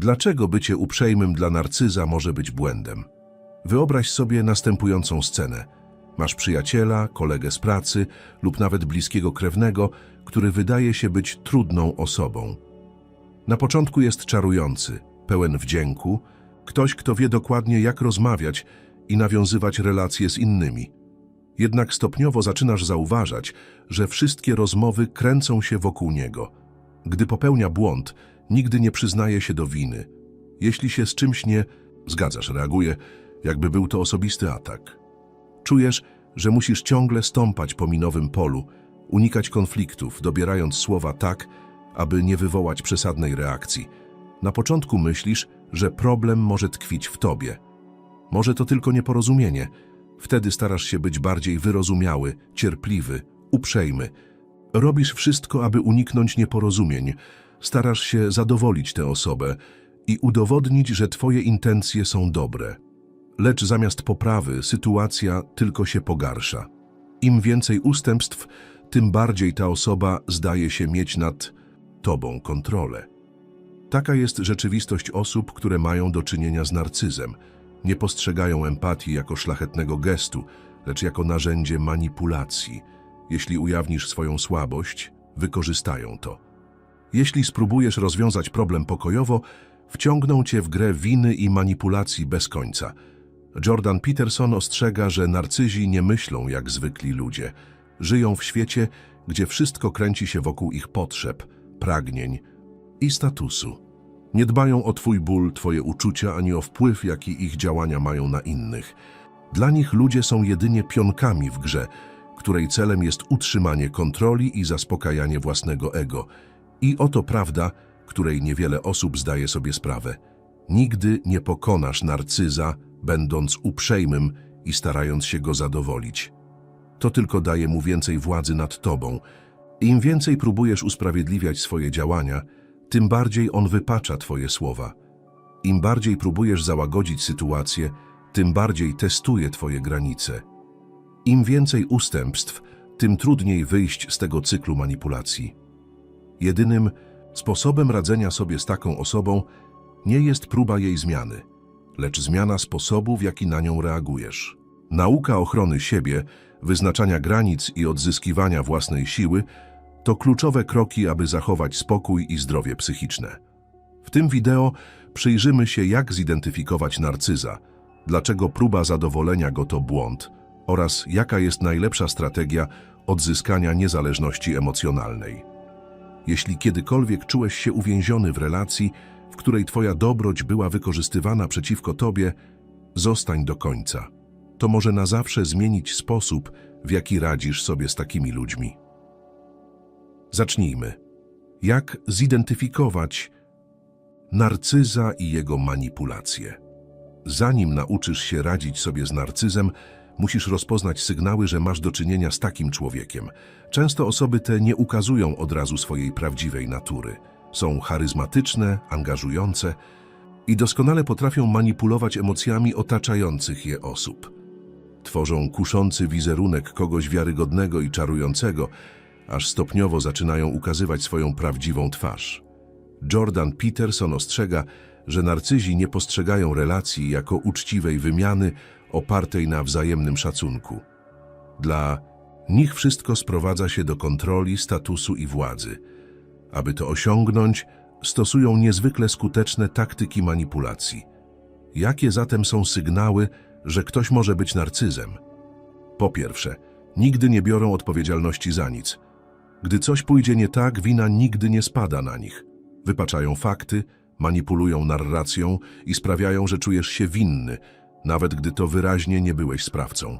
Dlaczego bycie uprzejmym dla narcyza może być błędem? Wyobraź sobie następującą scenę. Masz przyjaciela, kolegę z pracy lub nawet bliskiego krewnego, który wydaje się być trudną osobą. Na początku jest czarujący, pełen wdzięku, ktoś, kto wie dokładnie, jak rozmawiać i nawiązywać relacje z innymi. Jednak stopniowo zaczynasz zauważać, że wszystkie rozmowy kręcą się wokół niego. Gdy popełnia błąd, nigdy nie przyznaje się do winy. Jeśli się z czymś nie zgadzasz, reaguje, jakby był to osobisty atak. Czujesz, że musisz ciągle stąpać po minowym polu, unikać konfliktów, dobierając słowa tak, aby nie wywołać przesadnej reakcji. Na początku myślisz, że problem może tkwić w tobie. Może to tylko nieporozumienie. Wtedy starasz się być bardziej wyrozumiały, cierpliwy, uprzejmy. Robisz wszystko, aby uniknąć nieporozumień. Starasz się zadowolić tę osobę i udowodnić, że twoje intencje są dobre. Lecz zamiast poprawy sytuacja tylko się pogarsza. Im więcej ustępstw, tym bardziej ta osoba zdaje się mieć nad tobą kontrolę. Taka jest rzeczywistość osób, które mają do czynienia z narcyzem. Nie postrzegają empatii jako szlachetnego gestu, lecz jako narzędzie manipulacji. Jeśli ujawnisz swoją słabość, wykorzystają to. Jeśli spróbujesz rozwiązać problem pokojowo, wciągną cię w grę winy i manipulacji bez końca. Jordan Peterson ostrzega, że narcyzi nie myślą jak zwykli ludzie. Żyją w świecie, gdzie wszystko kręci się wokół ich potrzeb, pragnień i statusu. Nie dbają o twój ból, twoje uczucia, ani o wpływ, jaki ich działania mają na innych. Dla nich ludzie są jedynie pionkami w grze, której celem jest utrzymanie kontroli i zaspokajanie własnego ego. I oto prawda, której niewiele osób zdaje sobie sprawę. Nigdy nie pokonasz narcyza, będąc uprzejmym i starając się go zadowolić. To tylko daje mu więcej władzy nad tobą. Im więcej próbujesz usprawiedliwiać swoje działania, tym bardziej on wypacza twoje słowa. Im bardziej próbujesz załagodzić sytuację, tym bardziej testuje twoje granice. Im więcej ustępstw, tym trudniej wyjść z tego cyklu manipulacji. Jedynym sposobem radzenia sobie z taką osobą nie jest próba jej zmiany, lecz zmiana sposobu, w jaki na nią reagujesz. Nauka ochrony siebie, wyznaczania granic i odzyskiwania własnej siły to kluczowe kroki, aby zachować spokój i zdrowie psychiczne. W tym wideo przyjrzymy się, jak zidentyfikować narcyza, dlaczego próba zadowolenia go to błąd oraz jaka jest najlepsza strategia odzyskania niezależności emocjonalnej. Jeśli kiedykolwiek czułeś się uwięziony w relacji, w której twoja dobroć była wykorzystywana przeciwko tobie, zostań do końca. To może na zawsze zmienić sposób, w jaki radzisz sobie z takimi ludźmi. Zacznijmy. Jak zidentyfikować narcyza i jego manipulacje? Zanim nauczysz się radzić sobie z narcyzem, musisz rozpoznać sygnały, że masz do czynienia z takim człowiekiem. Często osoby te nie ukazują od razu swojej prawdziwej natury. Są charyzmatyczne, angażujące i doskonale potrafią manipulować emocjami otaczających je osób. Tworzą kuszący wizerunek kogoś wiarygodnego i czarującego, aż stopniowo zaczynają ukazywać swoją prawdziwą twarz. Jordan Peterson ostrzega, że narcyzi nie postrzegają relacji jako uczciwej wymiany opartej na wzajemnym szacunku. Dla nich wszystko sprowadza się do kontroli, statusu i władzy. Aby to osiągnąć, stosują niezwykle skuteczne taktyki manipulacji. Jakie zatem są sygnały, że ktoś może być narcyzem? Po pierwsze, nigdy nie biorą odpowiedzialności za nic. Gdy coś pójdzie nie tak, wina nigdy nie spada na nich. Wypaczają fakty, manipulują narracją i sprawiają, że czujesz się winny, nawet gdy to wyraźnie nie byłeś sprawcą.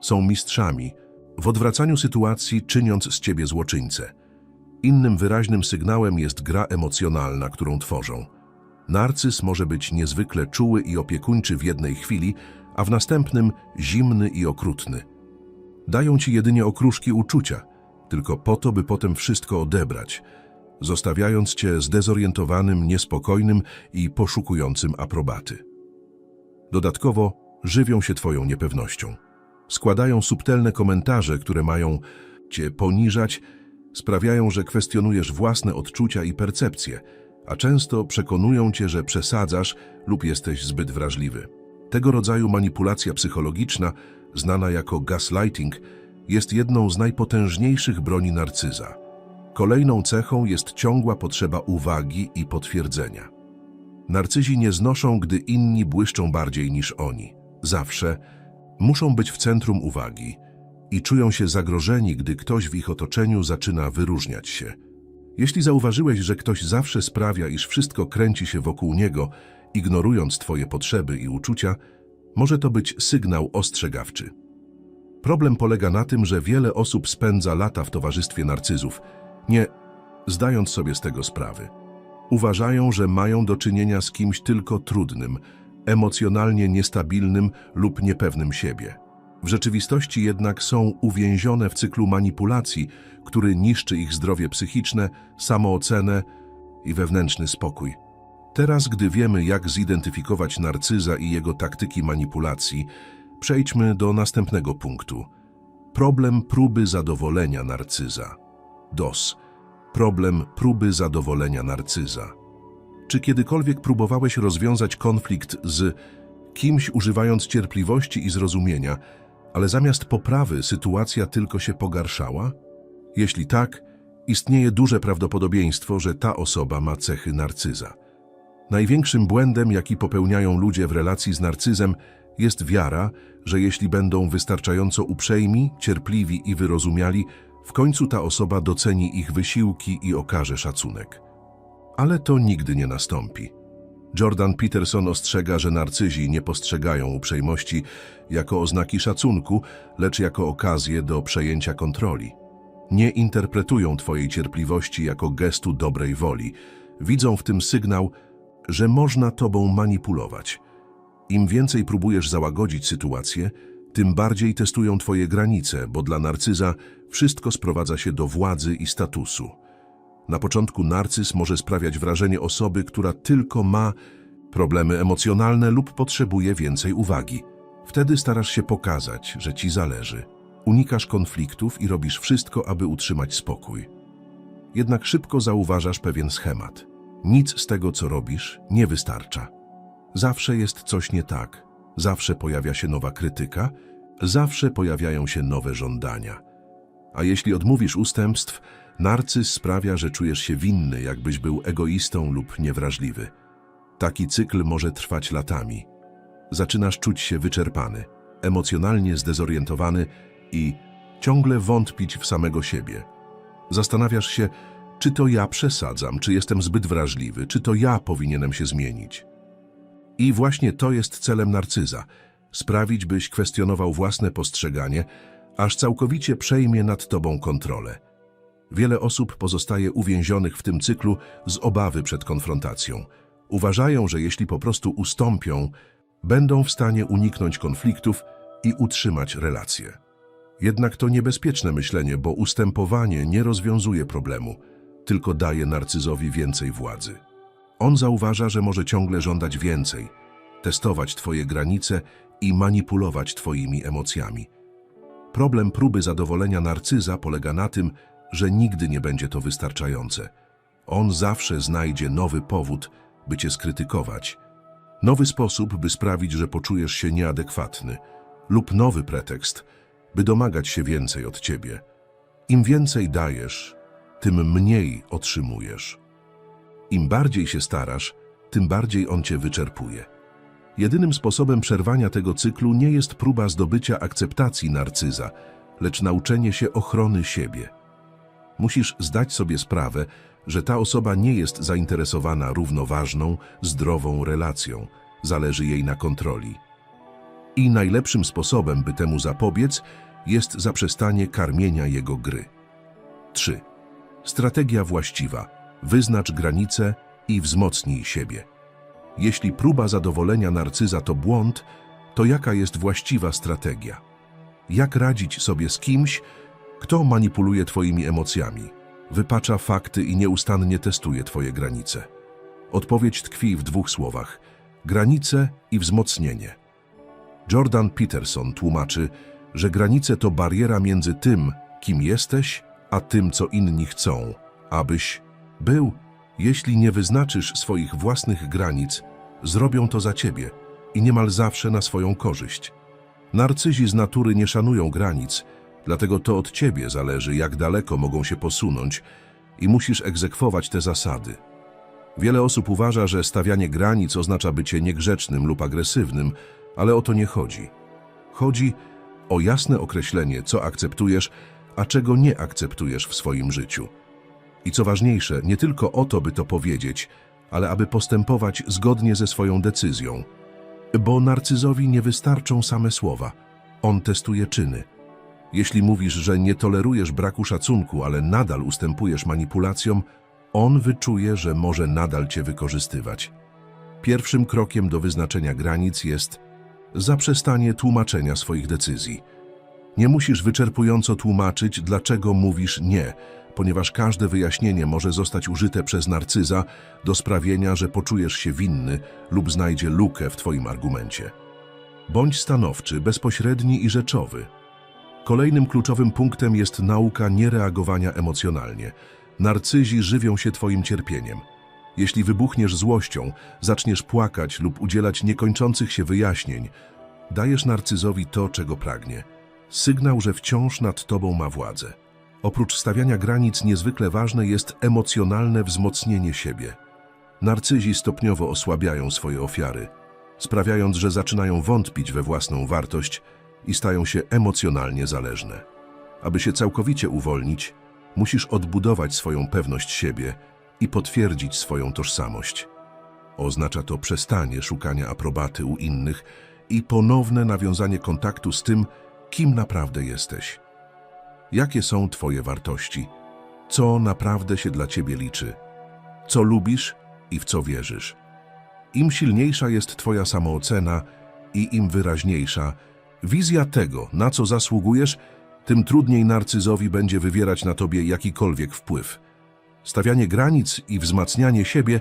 Są mistrzami w odwracaniu sytuacji, czyniąc z ciebie złoczyńcę. Innym wyraźnym sygnałem jest gra emocjonalna, którą tworzą. Narcyz może być niezwykle czuły i opiekuńczy w jednej chwili, a w następnym zimny i okrutny. Dają ci jedynie okruszki uczucia, tylko po to, by potem wszystko odebrać, zostawiając cię zdezorientowanym, niespokojnym i poszukującym aprobaty. Dodatkowo żywią się twoją niepewnością. Składają subtelne komentarze, które mają cię poniżać, sprawiają, że kwestionujesz własne odczucia i percepcje, a często przekonują cię, że przesadzasz lub jesteś zbyt wrażliwy. Tego rodzaju manipulacja psychologiczna, znana jako gaslighting, jest jedną z najpotężniejszych broni narcyza. Kolejną cechą jest ciągła potrzeba uwagi i potwierdzenia. Narcyzi nie znoszą, gdy inni błyszczą bardziej niż oni. Zawsze muszą być w centrum uwagi i czują się zagrożeni, gdy ktoś w ich otoczeniu zaczyna wyróżniać się. Jeśli zauważyłeś, że ktoś zawsze sprawia, iż wszystko kręci się wokół niego, ignorując Twoje potrzeby i uczucia, może to być sygnał ostrzegawczy. Problem polega na tym, że wiele osób spędza lata w towarzystwie narcyzów, nie zdając sobie z tego sprawy. Uważają, że mają do czynienia z kimś tylko trudnym, emocjonalnie niestabilnym lub niepewnym siebie. W rzeczywistości jednak są uwięzione w cyklu manipulacji, który niszczy ich zdrowie psychiczne, samoocenę i wewnętrzny spokój. Teraz, gdy wiemy, jak zidentyfikować narcyza i jego taktyki manipulacji, przejdźmy do następnego punktu. Problem próby zadowolenia narcyza. DOS. Problem próby zadowolenia narcyza. Czy kiedykolwiek próbowałeś rozwiązać konflikt z kimś używając cierpliwości i zrozumienia, ale zamiast poprawy sytuacja tylko się pogarszała? Jeśli tak, istnieje duże prawdopodobieństwo, że ta osoba ma cechy narcyza. Największym błędem, jaki popełniają ludzie w relacji z narcyzem, jest wiara, że jeśli będą wystarczająco uprzejmi, cierpliwi i wyrozumiali, w końcu ta osoba doceni ich wysiłki i okaże szacunek. Ale to nigdy nie nastąpi. Jordan Peterson ostrzega, że narcyzi nie postrzegają uprzejmości jako oznaki szacunku, lecz jako okazję do przejęcia kontroli. Nie interpretują Twojej cierpliwości jako gestu dobrej woli. Widzą w tym sygnał, że można Tobą manipulować. Im więcej próbujesz załagodzić sytuację, tym bardziej testują Twoje granice, bo dla narcyza wszystko sprowadza się do władzy i statusu. Na początku narcyz może sprawiać wrażenie osoby, która tylko ma problemy emocjonalne lub potrzebuje więcej uwagi. Wtedy starasz się pokazać, że ci zależy. Unikasz konfliktów i robisz wszystko, aby utrzymać spokój. Jednak szybko zauważasz pewien schemat. Nic z tego, co robisz, nie wystarcza. Zawsze jest coś nie tak. Zawsze pojawia się nowa krytyka, zawsze pojawiają się nowe żądania. A jeśli odmówisz ustępstw, narcyz sprawia, że czujesz się winny, jakbyś był egoistą lub niewrażliwy. Taki cykl może trwać latami. Zaczynasz czuć się wyczerpany, emocjonalnie zdezorientowany i ciągle wątpić w samego siebie. Zastanawiasz się, czy to ja przesadzam, czy jestem zbyt wrażliwy, czy to ja powinienem się zmienić. I właśnie to jest celem narcyza sprawić, byś kwestionował własne postrzeganie, aż całkowicie przejmie nad tobą kontrolę. Wiele osób pozostaje uwięzionych w tym cyklu z obawy przed konfrontacją. Uważają, że jeśli po prostu ustąpią, będą w stanie uniknąć konfliktów i utrzymać relacje. Jednak to niebezpieczne myślenie, bo ustępowanie nie rozwiązuje problemu, tylko daje narcyzowi więcej władzy. On zauważa, że może ciągle żądać więcej, testować Twoje granice i manipulować Twoimi emocjami. Problem próby zadowolenia narcyza polega na tym, że nigdy nie będzie to wystarczające. On zawsze znajdzie nowy powód, by Cię skrytykować, nowy sposób, by sprawić, że poczujesz się nieadekwatny, lub nowy pretekst, by domagać się więcej od Ciebie. Im więcej dajesz, tym mniej otrzymujesz. Im bardziej się starasz, tym bardziej on cię wyczerpuje. Jedynym sposobem przerwania tego cyklu nie jest próba zdobycia akceptacji narcyza, lecz nauczenie się ochrony siebie. Musisz zdać sobie sprawę, że ta osoba nie jest zainteresowana równoważną, zdrową relacją, zależy jej na kontroli. I najlepszym sposobem, by temu zapobiec, jest zaprzestanie karmienia jego gry. 3. Strategia właściwa. Wyznacz granice i wzmocnij siebie. Jeśli próba zadowolenia narcyza to błąd, to jaka jest właściwa strategia? Jak radzić sobie z kimś, kto manipuluje Twoimi emocjami, wypacza fakty i nieustannie testuje Twoje granice? Odpowiedź tkwi w dwóch słowach: granice i wzmocnienie. Jordan Peterson tłumaczy, że granice to bariera między tym, kim jesteś, a tym, co inni chcą, abyś był. Jeśli nie wyznaczysz swoich własnych granic, zrobią to za ciebie i niemal zawsze na swoją korzyść. Narcyzi z natury nie szanują granic, dlatego to od ciebie zależy, jak daleko mogą się posunąć i musisz egzekwować te zasady. Wiele osób uważa, że stawianie granic oznacza bycie niegrzecznym lub agresywnym, ale o to nie chodzi. Chodzi o jasne określenie, co akceptujesz, a czego nie akceptujesz w swoim życiu. I co ważniejsze, nie tylko o to, by to powiedzieć, ale aby postępować zgodnie ze swoją decyzją. Bo narcyzowi nie wystarczą same słowa. On testuje czyny. Jeśli mówisz, że nie tolerujesz braku szacunku, ale nadal ustępujesz manipulacjom, on wyczuje, że może nadal cię wykorzystywać. Pierwszym krokiem do wyznaczenia granic jest zaprzestanie tłumaczenia swoich decyzji. Nie musisz wyczerpująco tłumaczyć, dlaczego mówisz nie, ponieważ każde wyjaśnienie może zostać użyte przez narcyza do sprawienia, że poczujesz się winny lub znajdzie lukę w twoim argumencie. Bądź stanowczy, bezpośredni i rzeczowy. Kolejnym kluczowym punktem jest nauka niereagowania emocjonalnie. Narcyzi żywią się twoim cierpieniem. Jeśli wybuchniesz złością, zaczniesz płakać lub udzielać niekończących się wyjaśnień, dajesz narcyzowi to, czego pragnie. Sygnał, że wciąż nad tobą ma władzę. Oprócz stawiania granic niezwykle ważne jest emocjonalne wzmocnienie siebie. Narcyzi stopniowo osłabiają swoje ofiary, sprawiając, że zaczynają wątpić we własną wartość i stają się emocjonalnie zależne. Aby się całkowicie uwolnić, musisz odbudować swoją pewność siebie i potwierdzić swoją tożsamość. Oznacza to przestanie szukania aprobaty u innych i ponowne nawiązanie kontaktu z tym, kim naprawdę jesteś. Jakie są Twoje wartości? Co naprawdę się dla Ciebie liczy? Co lubisz i w co wierzysz? Im silniejsza jest Twoja samoocena i im wyraźniejsza wizja tego, na co zasługujesz, tym trudniej narcyzowi będzie wywierać na Tobie jakikolwiek wpływ. Stawianie granic i wzmacnianie siebie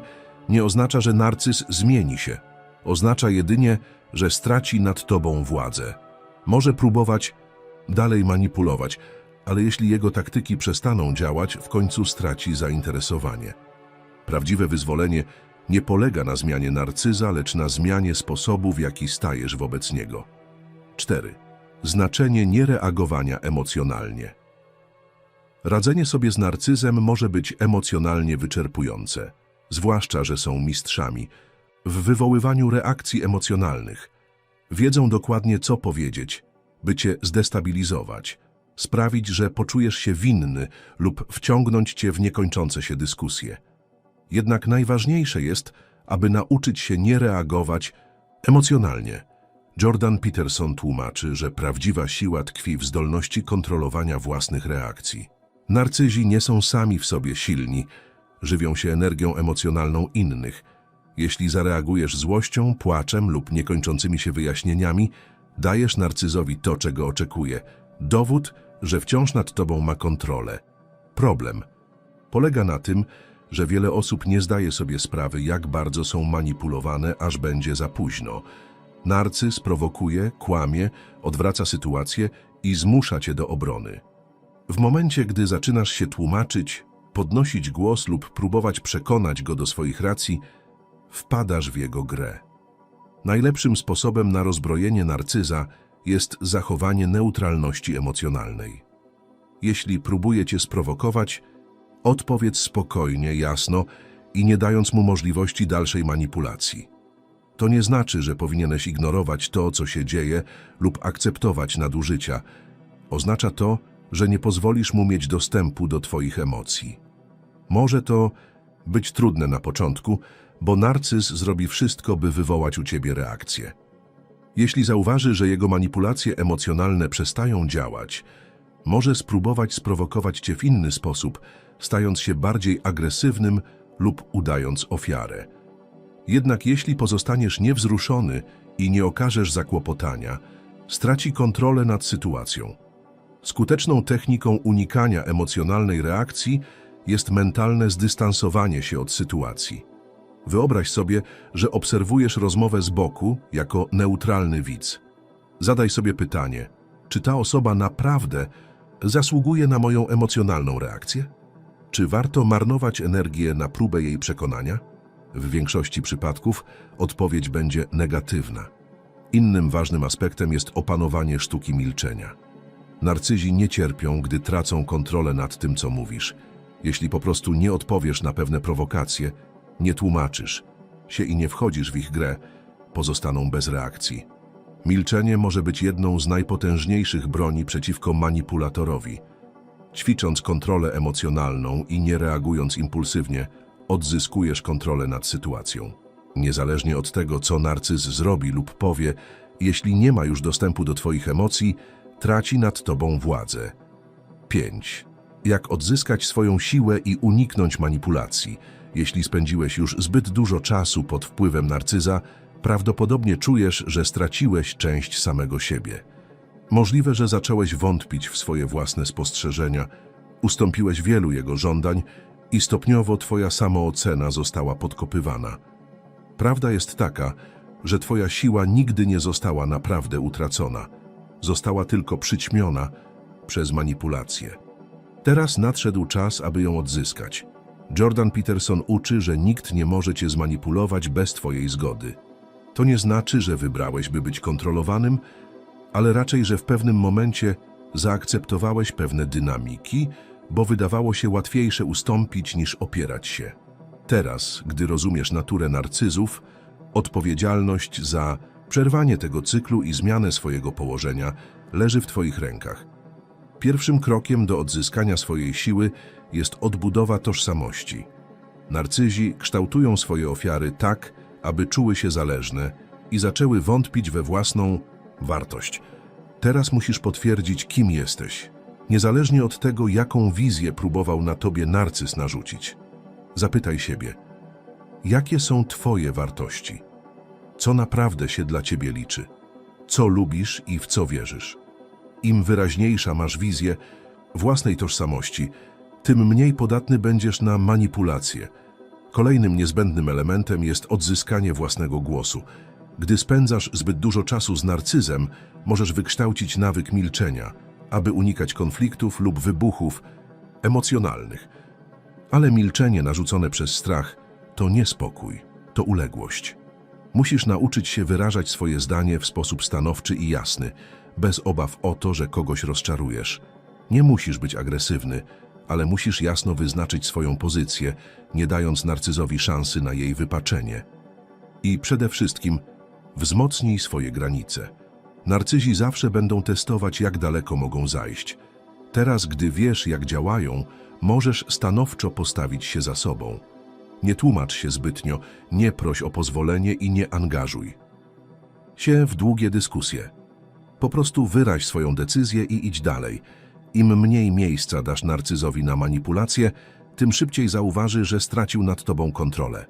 nie oznacza, że narcyz zmieni się. Oznacza jedynie, że straci nad Tobą władzę. Może próbować dalej manipulować, ale jeśli jego taktyki przestaną działać, w końcu straci zainteresowanie. Prawdziwe wyzwolenie nie polega na zmianie narcyza, lecz na zmianie sposobu, w jaki stajesz wobec niego. 4. Znaczenie niereagowania emocjonalnie. Radzenie sobie z narcyzem może być emocjonalnie wyczerpujące, zwłaszcza, że są mistrzami w wywoływaniu reakcji emocjonalnych. Wiedzą dokładnie, co powiedzieć, by cię zdestabilizować, sprawić, że poczujesz się winny lub wciągnąć cię w niekończące się dyskusje. Jednak najważniejsze jest, aby nauczyć się nie reagować emocjonalnie. Jordan Peterson tłumaczy, że prawdziwa siła tkwi w zdolności kontrolowania własnych reakcji. Narcyzi nie są sami w sobie silni, żywią się energią emocjonalną innych. Jeśli zareagujesz złością, płaczem lub niekończącymi się wyjaśnieniami, dajesz narcyzowi to, czego oczekuje. Dowód, że wciąż nad tobą ma kontrolę. Problem polega na tym, że wiele osób nie zdaje sobie sprawy, jak bardzo są manipulowane, aż będzie za późno. Narcyz prowokuje, kłamie, odwraca sytuację i zmusza cię do obrony. W momencie, gdy zaczynasz się tłumaczyć, podnosić głos lub próbować przekonać go do swoich racji, wpadasz w jego grę. Najlepszym sposobem na rozbrojenie narcyza jest zachowanie neutralności emocjonalnej. Jeśli próbuje cię sprowokować, odpowiedz spokojnie, jasno i nie dając mu możliwości dalszej manipulacji. To nie znaczy, że powinieneś ignorować to, co się dzieje lub akceptować nadużycia. Oznacza to, że nie pozwolisz mu mieć dostępu do twoich emocji. Może to być trudne na początku, bo narcyz zrobi wszystko, by wywołać u ciebie reakcję. Jeśli zauważy, że jego manipulacje emocjonalne przestają działać, może spróbować sprowokować cię w inny sposób, stając się bardziej agresywnym lub udając ofiarę. Jednak jeśli pozostaniesz niewzruszony i nie okażesz zakłopotania, straci kontrolę nad sytuacją. Skuteczną techniką unikania emocjonalnej reakcji jest mentalne zdystansowanie się od sytuacji. Wyobraź sobie, że obserwujesz rozmowę z boku jako neutralny widz. Zadaj sobie pytanie, czy ta osoba naprawdę zasługuje na moją emocjonalną reakcję? Czy warto marnować energię na próbę jej przekonania? W większości przypadków odpowiedź będzie negatywna. Innym ważnym aspektem jest opanowanie sztuki milczenia. Narcyzi nie cierpią, gdy tracą kontrolę nad tym, co mówisz. Jeśli po prostu nie odpowiesz na pewne prowokacje, nie tłumaczysz się i nie wchodzisz w ich grę, pozostaną bez reakcji. Milczenie może być jedną z najpotężniejszych broni przeciwko manipulatorowi. Ćwicząc kontrolę emocjonalną i nie reagując impulsywnie, odzyskujesz kontrolę nad sytuacją. Niezależnie od tego, co narcyz zrobi lub powie, jeśli nie ma już dostępu do Twoich emocji, traci nad Tobą władzę. 5. Jak odzyskać swoją siłę i uniknąć manipulacji? Jeśli spędziłeś już zbyt dużo czasu pod wpływem narcyza, prawdopodobnie czujesz, że straciłeś część samego siebie. Możliwe, że zacząłeś wątpić w swoje własne spostrzeżenia, ustąpiłeś wielu jego żądań i stopniowo Twoja samoocena została podkopywana. Prawda jest taka, że Twoja siła nigdy nie została naprawdę utracona. Została tylko przyćmiona przez manipulację. Teraz nadszedł czas, aby ją odzyskać. Jordan Peterson uczy, że nikt nie może Cię zmanipulować bez Twojej zgody. To nie znaczy, że wybrałeś, by być kontrolowanym, ale raczej, że w pewnym momencie zaakceptowałeś pewne dynamiki, bo wydawało się łatwiejsze ustąpić niż opierać się. Teraz, gdy rozumiesz naturę narcyzów, odpowiedzialność za przerwanie tego cyklu i zmianę swojego położenia leży w Twoich rękach. Pierwszym krokiem do odzyskania swojej siły jest odbudowa tożsamości. Narcyzi kształtują swoje ofiary tak, aby czuły się zależne i zaczęły wątpić we własną wartość. Teraz musisz potwierdzić, kim jesteś, niezależnie od tego, jaką wizję próbował na tobie narcyz narzucić. Zapytaj siebie, jakie są twoje wartości? Co naprawdę się dla ciebie liczy? Co lubisz i w co wierzysz? Im wyraźniejsza masz wizję własnej tożsamości, tym mniej podatny będziesz na manipulacje. Kolejnym niezbędnym elementem jest odzyskanie własnego głosu. Gdy spędzasz zbyt dużo czasu z narcyzem, możesz wykształcić nawyk milczenia, aby unikać konfliktów lub wybuchów emocjonalnych. Ale milczenie narzucone przez strach to nie spokój, to uległość. Musisz nauczyć się wyrażać swoje zdanie w sposób stanowczy i jasny, bez obaw o to, że kogoś rozczarujesz. Nie musisz być agresywny, ale musisz jasno wyznaczyć swoją pozycję, nie dając narcyzowi szansy na jej wypaczenie. I przede wszystkim wzmocnij swoje granice. Narcyzi zawsze będą testować, jak daleko mogą zajść. Teraz, gdy wiesz, jak działają, możesz stanowczo postawić się za sobą. Nie tłumacz się zbytnio, nie proś o pozwolenie i nie angażuj się w długie dyskusje. Po prostu wyraź swoją decyzję i idź dalej. Im mniej miejsca dasz narcyzowi na manipulację, tym szybciej zauważy, że stracił nad tobą kontrolę.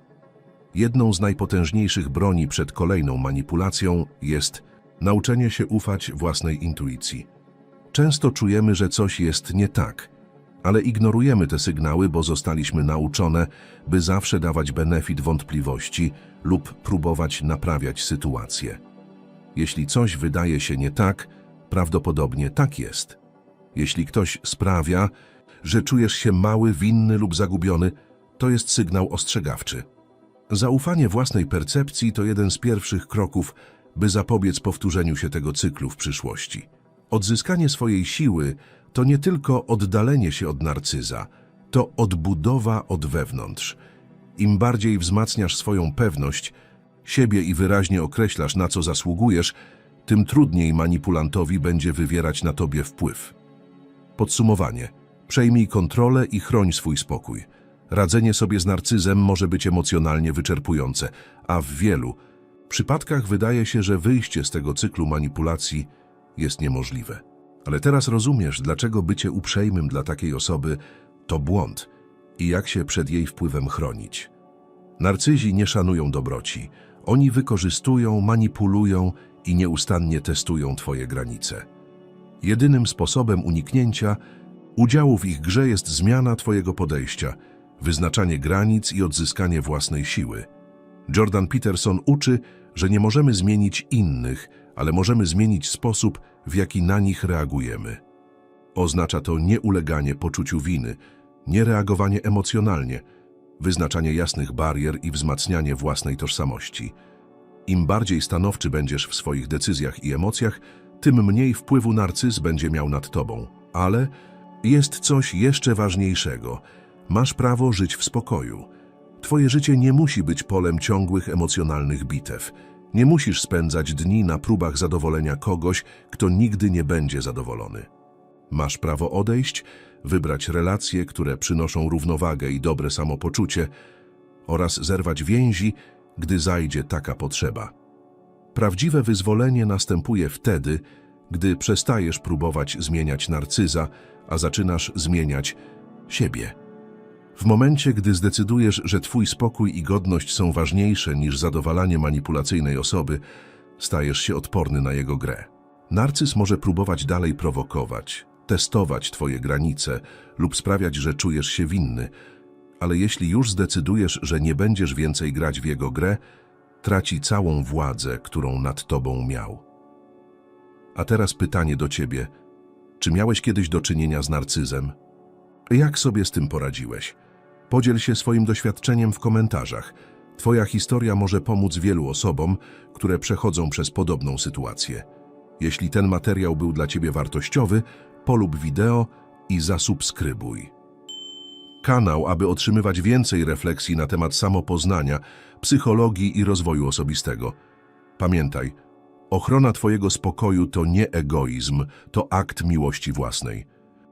Jedną z najpotężniejszych broni przed kolejną manipulacją jest nauczenie się ufać własnej intuicji. Często czujemy, że coś jest nie tak, ale ignorujemy te sygnały, bo zostaliśmy nauczone, by zawsze dawać benefit wątpliwości lub próbować naprawiać sytuację. Jeśli coś wydaje się nie tak, prawdopodobnie tak jest. Jeśli ktoś sprawia, że czujesz się mały, winny lub zagubiony, to jest sygnał ostrzegawczy. Zaufanie własnej percepcji to jeden z pierwszych kroków, by zapobiec powtórzeniu się tego cyklu w przyszłości. Odzyskanie swojej siły to nie tylko oddalenie się od narcyza, to odbudowa od wewnątrz. Im bardziej wzmacniasz swoją pewność, siebie i wyraźnie określasz, na co zasługujesz, tym trudniej manipulantowi będzie wywierać na tobie wpływ. Podsumowanie. Przejmij kontrolę i chroń swój spokój. Radzenie sobie z narcyzem może być emocjonalnie wyczerpujące, a w wielu przypadkach wydaje się, że wyjście z tego cyklu manipulacji jest niemożliwe. Ale teraz rozumiesz, dlaczego bycie uprzejmym dla takiej osoby to błąd i jak się przed jej wpływem chronić. Narcyzi nie szanują dobroci. Oni wykorzystują, manipulują i nieustannie testują twoje granice. Jedynym sposobem uniknięcia udziału w ich grze jest zmiana twojego podejścia, wyznaczanie granic i odzyskanie własnej siły. Jordan Peterson uczy, że nie możemy zmienić innych, ale możemy zmienić sposób, w jaki na nich reagujemy. Oznacza to nieuleganie poczuciu winy, niereagowanie emocjonalnie, wyznaczanie jasnych barier i wzmacnianie własnej tożsamości. Im bardziej stanowczy będziesz w swoich decyzjach i emocjach, tym mniej wpływu narcyz będzie miał nad tobą. Ale jest coś jeszcze ważniejszego. Masz prawo żyć w spokoju. Twoje życie nie musi być polem ciągłych emocjonalnych bitew. Nie musisz spędzać dni na próbach zadowolenia kogoś, kto nigdy nie będzie zadowolony. Masz prawo odejść, wybrać relacje, które przynoszą równowagę i dobre samopoczucie oraz zerwać więzi, gdy zajdzie taka potrzeba. Prawdziwe wyzwolenie następuje wtedy, gdy przestajesz próbować zmieniać narcyza, a zaczynasz zmieniać siebie. W momencie, gdy zdecydujesz, że twój spokój i godność są ważniejsze niż zadowalanie manipulacyjnej osoby, stajesz się odporny na jego grę. Narcyz może próbować dalej prowokować, testować twoje granice lub sprawiać, że czujesz się winny, ale jeśli już zdecydujesz, że nie będziesz więcej grać w jego grę, traci całą władzę, którą nad tobą miał. A teraz pytanie do ciebie. Czy miałeś kiedyś do czynienia z narcyzem? Jak sobie z tym poradziłeś? Podziel się swoim doświadczeniem w komentarzach. Twoja historia może pomóc wielu osobom, które przechodzą przez podobną sytuację. Jeśli ten materiał był dla Ciebie wartościowy, polub wideo i zasubskrybuj. Kanał, aby otrzymywać więcej refleksji na temat samopoznania, psychologii i rozwoju osobistego. Pamiętaj, ochrona Twojego spokoju to nie egoizm, to akt miłości własnej.